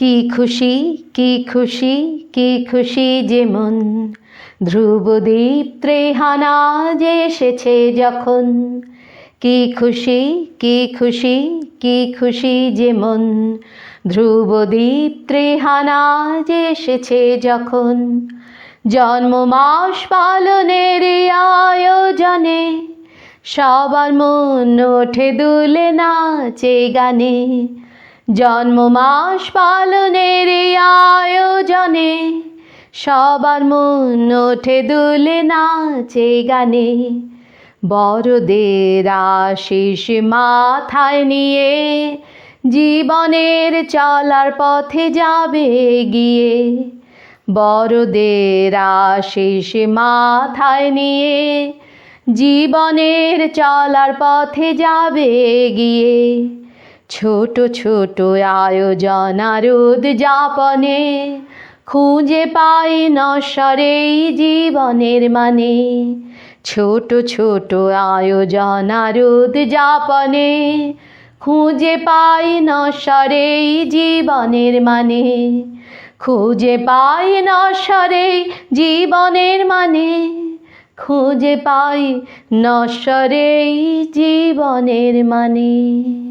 কি খুশি কি খুশি কি খুশি যে মন। ধ্রুবদীপ ত্রেহানা যে এসেছে যখন। কি খুশি কি খুশি কি খুশি যে মন। ধ্রুবদীপ ত্রেহানা যে এসেছে যখন। জন্ম মাস পালনের আয়োজনে সবার মন ওঠে দুলে নাচে গানে। জন্ম মাস পালনের আয়োজনে সবার মন ওঠে দুলে নাচে গানে। বড়দের আশিস মাথায় নিয়ে জীবনের চলার পথে যাবে গিয়ে। বড়দের আশিস মাথায় নিয়ে জীবনের চলার পথে যাবে গিয়ে। ছোট ছোট আয়োজন আর যাপনে খুঁজে পাই নশ্বরেই জীবনের মানে। ছোট ছোট আয়োজন আর যাপনে খুঁজে পাই নশ্বরেই জীবনের মানে। খুঁজে পাই নশ্বরেই জীবনের মানে। খুঁজে পাই নশ্বরেই জীবনের মানে।